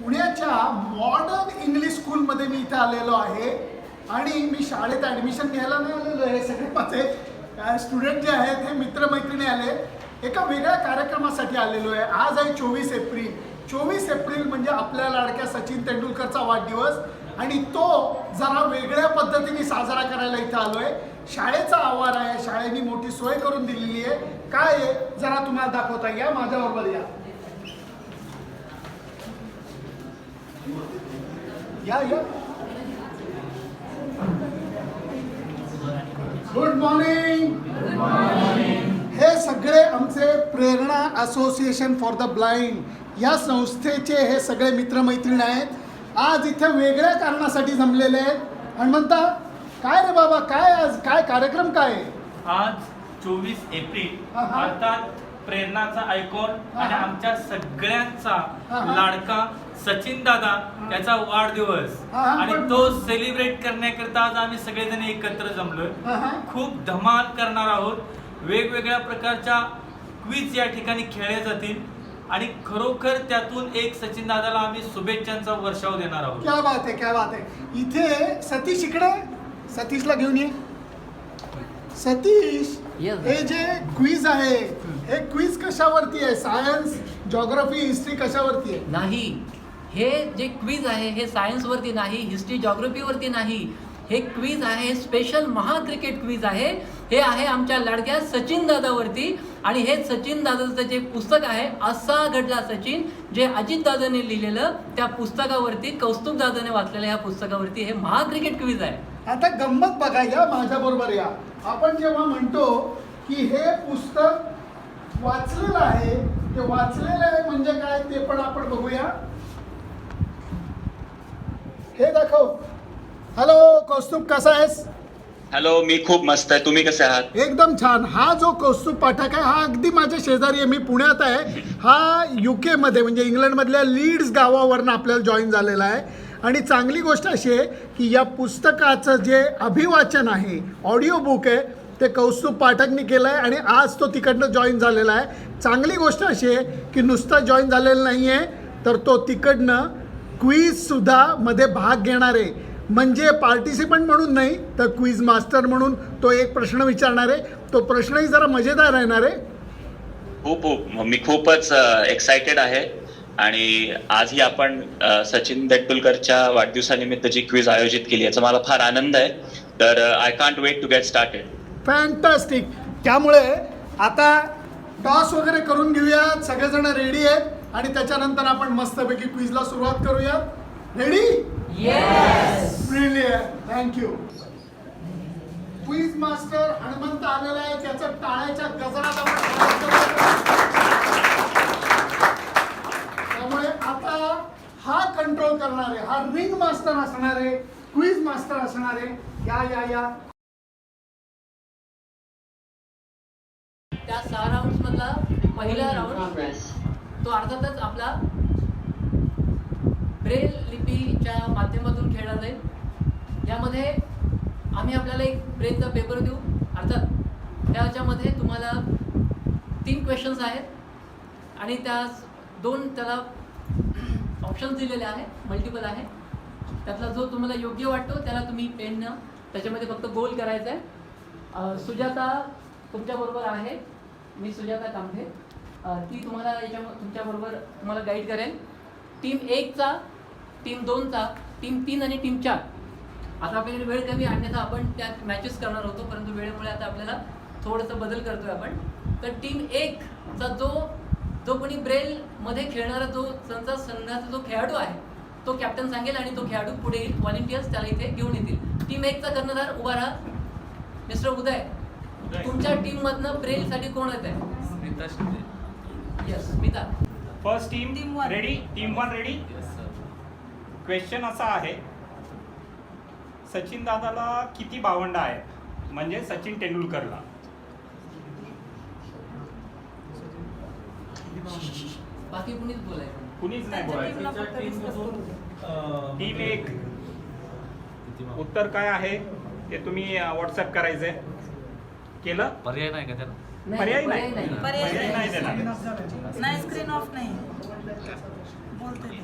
पुण्याच्या modern English स्कूलमध्ये मी इथे आलेलो आहे. आणि मी शाळेत ॲडमिशन घ्यायला नाही आलेलो आहे. सगळे माझे स्टुडंट जे आहेत हे मित्रमैत्रिणी आले. एका वेगळ्या कार्यक्रमासाठी आलेलो आहे. आज आहे चोवीस एप्रिल. चोवीस एप्रिल म्हणजे आपल्या लाडक्या सचिन तेंडुलकरचा वाढदिवस. आणि तो जरा वेगळ्या पद्धतीने साजरा करायला इथं आलो आहे शाळेचा आवार आहे. शाळेने मोठी सोय करून दिलेली आहे. काय आहे? जरा तुम्हाला दाखवता या. माझ्याबरोबर या. या या. गुड मॉर्निंग हे सगळे आमचे Prerana association for the blind या संस्थेचे हे सगळे मित्रमैत्रीण आहेत. आज इथे वेगळ्या कारणासाठी जमलेले आहेत. आणि म्हणता काय रे बाबा काय आज काय कार्यक्रम काय? आज चोवीस एप्रिल. अर्थात प्रेरणाचा आयकॉन आणि. आमच्या सगळ्यांचा. लाडका सचिन दादा त्याचा वाढदिवस. आणि तो सेलिब्रेट करण्याकरता आज आम्ही सगळेजण एकत्र जमलोय. खूप धमाल करणार आहोत. वेगवेगळ्या प्रकारच्या क्विज या ठिकाणी खेळल्या जातील. आणि खरोखर त्यातून एक सचिन दादाला आम्ही शुभेच्छांचा वर्षाव देणार आहोत. क्या बात आहे क्या बात आहे इथे सतीश इकडे? सतीशला घेऊन ये. सतीश. हे जे क्विज आहे हे क्विज कशावरती आहे? सायन्स जॉग्राफी हिस्ट्री कशावरती आहे? नाही. हे जे क्विज आहे हे सायन्सवरती नाही हिस्ट्री जॉग्रफीवरती नाही हे क्विज आहे स्पेशल महा क्रिकेट क्विज आहे. हे आहे आमच्या लाडक्या सचिन दादावरती आणि हे सचिन दादाचं जे पुस्तक आहे असा घडला सचिन जे अजित दादाने लिहिलेलं त्या पुस्तकावरती कौस्तुभ दादाने वाचलेल्या ह्या पुस्तकावरती हे महा क्रिकेट क्विज आहे. आता गंमत बघा या माझ्या बरोबर या. आपण जेव्हा म्हणतो की हे पुस्तक वाचलेलं आहे ते वाचलेलं आहे म्हणजे काय ते पण आपण बघूया. हे दाखव. हॅलो कौस्तुभ कसा आहेस? हॅलो मी खूप मस्त आहे. तुम्ही कसे आहात? एकदम छान. हा जो कौस्तुभ पाठक आहे हा अगदी माझ्या शेजारी आहे. मी पुण्यात आहे. हा यू मध्ये म्हणजे इंग्लंडमधल्या लीड्स गावावरनं आपल्याला जॉईन झालेला आहे. आणि चांगली गोष्ट अशी आहे की या पुस्तकाचं जे अभिवाचन आहे ऑडिओ बुक आहे ते कौस्तुभ पाठकनी केलं आहे आणि आज तो तिकडनं जॉईन झालेला आहे. चांगली गोष्ट अशी आहे की नुसता जॉईन झालेला नाही आहे तर तो तिकडनं क्वीजसुद्धा मध्ये भाग घेणार. आहे म्हणजे पार्टिसिपंट म्हणून नाही तर क्वीज मास्टर म्हणून तो एक प्रश्न विचारणार. आहे तो प्रश्नही जरा मजेदार राहणार आहे. खूप खूप. मी खूपच एक्सायटेड आहे. आणि आजही आपण सचिन तेंडुलकरच्या वाढदिवसानिमित्त जी क्विज आयोजित केली याचा मला फार आनंद आहे. तर I can't wait to get started fantastic त्यामुळे आता टॉस वगैरे करून घेऊयात. सगळेजण रेडी आहेत. आणि त्याच्यानंतर आपण मस्तपैकी क्विजला सुरुवात करूयात ready brilliant thank you quiz master Hanumant आलेला आहे. त्याचं टाळ्याच्या गजरात आपण करूया. त्यामुळे आता हा कंट्रोल करणारे हा रिंग मास्टर असणारे क्विज मास्टर असणारे या या या. त्या सहा राऊंड मधला पहिला राऊंड तो अर्थातच आपला ब्रेल लिपीच्या माध्यमातून खेळला जाईल. यामध्ये आम्ही आपल्याला एक ब्रेलचा पेपर देऊ. अर्थात त्याच्यामध्ये तुम्हाला तीन क्वेश्चन्स आहेत आणि त्या दोन त्याला ऑप्शन्स दिलेले आहेत मल्टिपल आहे त्यातला जो तुम्हाला योग्य वाटतो त्याला तुम्ही पेननं त्याच्यामध्ये फक्त गोल करायचं आहे सुजाता तुमच्याबरोबर आहे. मी सुजाता कांबे ती तुम्हाला याच्या तुमच्याबरोबर तुम्हाला गाईड करेन. टीम एकचा टीम दोनचा टीम तीन आणि टीम चार. आता आपल्याकडे वेळ कमी अन्यथा आपण त्यात मॅचेस करणार होतो परंतु वेळेमुळे आता आपल्याला थोडंसं बदल करतोय आपण. तर टीम एकचा जो जो कोणी ब्रेलमध्ये खेळणारा जो संचा संघाचा जो खेळाडू आहे तो कॅप्टन सांगेल आणि तो खेळाडू पुढे येईल. व्हॉलेंटियर्स त्याला इथे घेऊन येतील. टीम एकचा कर्णधार उभा राहा. मिस्टर उदय तुमच्या टीम मधनं ब्रेल साठी कोण येत आहे yes first team ready team one ready question असा आहे. सचिन दादाला किती भावंड आहेत म्हणजे सचिन तेंडुलकरला. बाकी कुणीच बोलायचं कुणीच नाही बोलायचं. टीम एक. उत्तर काय आहे? ते तुम्ही व्हॉट्सअप करायचंय. केलं? पर्याय नाही का त्याला? पर्याय नाही. पर्याय स्क्रीन ऑफ नाही. बोलते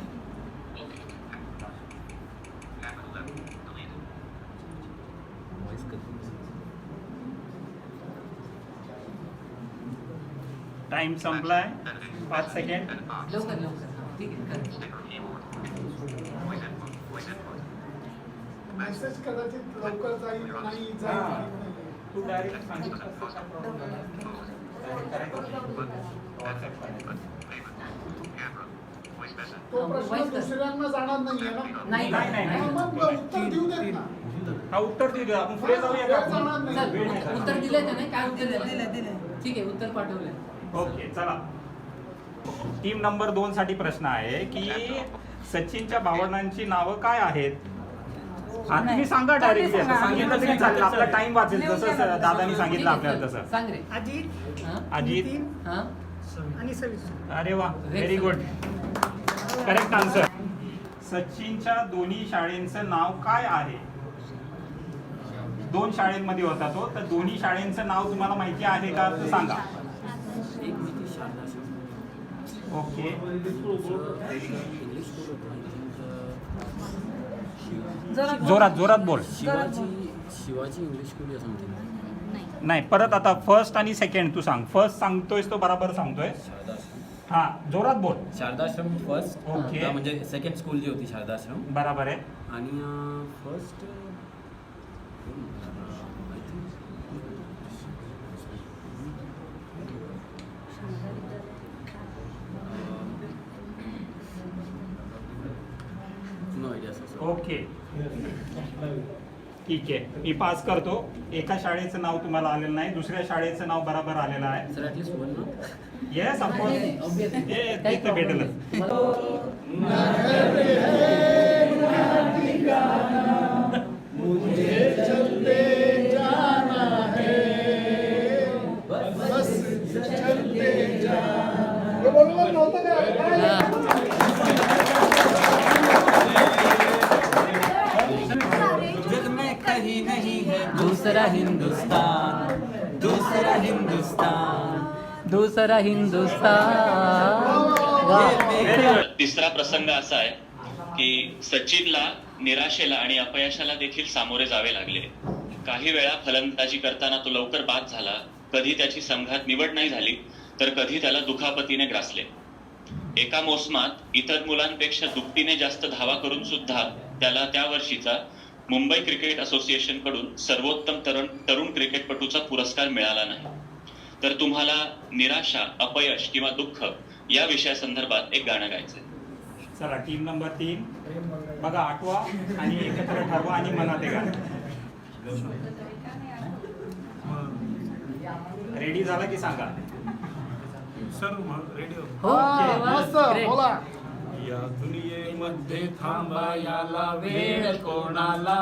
टाइम संपलाय. पाच सेकंड लवकर लवकर. मेसेज कदाचित लवकर जाईल नाही जाईल. तू डायरेक्ट सांगितलं काय झाला. तो हा, प्रश्न voice कर. दुसऱ्यांना जाणार नाहीये ना नाही नाही, नाही, हा, नाही. मग उत्तर देऊ देत ना हा उत्तर देऊ दे आपण पुढे जाऊया का वेळ जाणार आपण? नाही. चल, वेळ नाही उत्तर- जाणार. उत्तर दिलंय त्याने काय उत्तर दिलं ठीक आहे उत्तर पाठवलंय ओके चला टीम नंबर दोन साठी प्रश्न आहे की सचिनच्या भावंडांची नावं काय आहेत हा तुम्ही सांगा डायरेक्टली असं सांगितलं तरी चालेल. आपला टाइम वाचेल जसं दादानी सांगितलं आपल्याला तसं. सांग रे. अजित. हां? अजित. नितीन. हां? आणि सविस्तर अरे वा व्हेरी गुड करेक्ट आन्सर सचिनच्या दोन्ही शाळेंचं नाव काय आहे? दोन शाळेंमध्ये होता तो तर दोन्ही शाळेंचं नाव तुम्हाला माहिती आहे का? तर सांगा. एक मिनिट शारदा ओके. जोरात जोरात बोल शिवाजी शिवाजी इंग्लिश स्कूल नाही परत आता फर्स्ट आणि सेकंड तू सांग फर्स्ट सांगतोयस तो बरोबर सांगतोय हा जोरात बोल शारदाश्रम फर्स्ट ओके. म्हणजे सेकंड स्कूल जी होती शारदाश्रम बरोबर आहे आणि first no idea sir okay ठीक आहे. मी पास करतो. एका शाळेचं नाव तुम्हाला आलेलं नाही. दुसऱ्या शाळेचं नाव बरोबर आलेलं आहे. सर वन ना येस ऑफकोर्स भेटेलच. कहीं नहीं है दूसरा हिंदुस्तान दूसरा हिंदुस्तान। दुसरा हिंदुस्तान. तिसरा प्रसंग असा आहे की सचिनला निराशेला आणि अपयशाला देखील सामोरे जावे लागले. काही वेळा फलंदाजी करताना तो लवकर बाद झाला. कधी त्याची संघात निवड नाही झाली तर कधी त्याला दुखापतीने ग्रासले. एका मोसमात इतर मुलांपेक्षा दुपटीने जास्त धावा करून सुद्धा त्याला त्या वर्षीचा मुंबई क्रिकेट असोसिएशनकडून सर्वोत्तम तरुण तरुण क्रिकेटपटूचा पुरस्कार मिळाला नाही. तर तुम्हाला निराशा अपयश किंवा दुःख या विषयासंदर्भात एक गाणं गायचंय. चला टीम नंबर तीन. बघा आठवा आणि एकत्र ठरवा आणि मनात आहे रेडी झाला की सांगा. हो हा, वा, मस्त great. बोला. या दुनियेमध्ये थांबायाला वेळ कोणाला?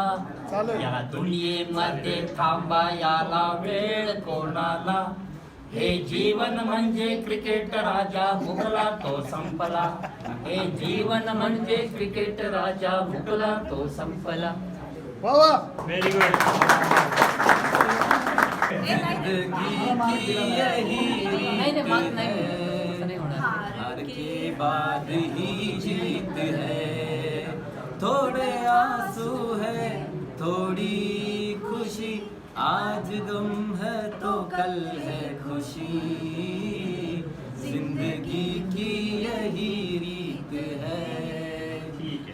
या दुनियेमध्ये थांबायाला वेळ कोणाला? हे जीवन म्हणजे क्रिकेट राजा भुकला तो संपला. हे जीवन म्हणजे क्रिकेट राजा भुकला तो संपला. व्हेरी गुड जिंदगी की यही हार के बाद ही जीत है। थोड़े आंसू है थोड़ी खुशी। आज गम है तो कल है खुशी। जिंदगी की यही रीत है।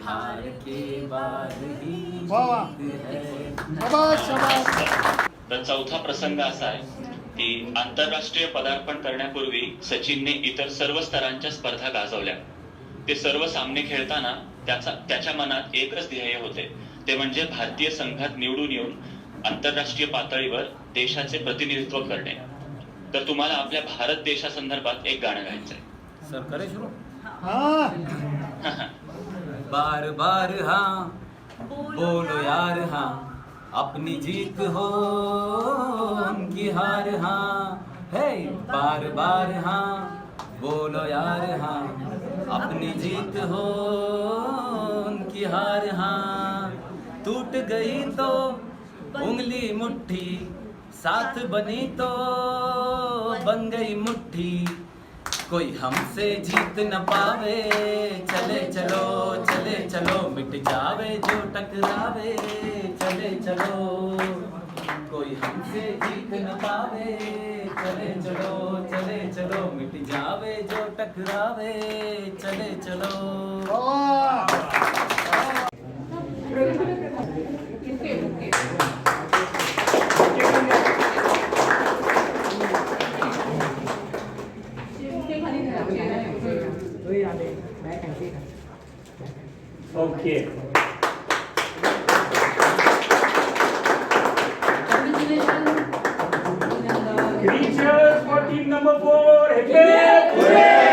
हार के बाद ही वाह, वाह। जीत है। चौथा प्रसंग असा आहे की आंतरराष्ट्रीय पदार्पण करण्यापूर्वी सचिनने इतर सर्व स्तरांच्या स्पर्धा गाजवल्या. ते सर्व सामने खेळताना त्याचा त्याच्या मनात एकच ध्येय होते. ते म्हणजे भारतीय संघात निवडून येऊन आंतरराष्ट्रीय पातळीवर देशाचे प्रतिनिधित्व करणे. तर तुम्हाला आपल्या भारत देशासंदर्भात एक गाणं गायचंय. सर हा. बार बार हाँ बोलो यार हाँ. अपनी जीत हो, उनकी हार हाँ है, बार बार हाँ बोलो यार हाँ अपनी जीत हो, उनकी हार हाँ टूट गई तो उंगली मुट्ठी, साथ बनी तो बन गई मुट्ठी कोई हमसे जीत न पावे। चले चलो चले चलो मिट जावे जो टकरावे। चले चलो कोई हमसे जीत न पावे। चले चलो चले चलो मिट जावे जो टकरावे। चले चलो। Okay. Creatures for team number four. Happy birthday.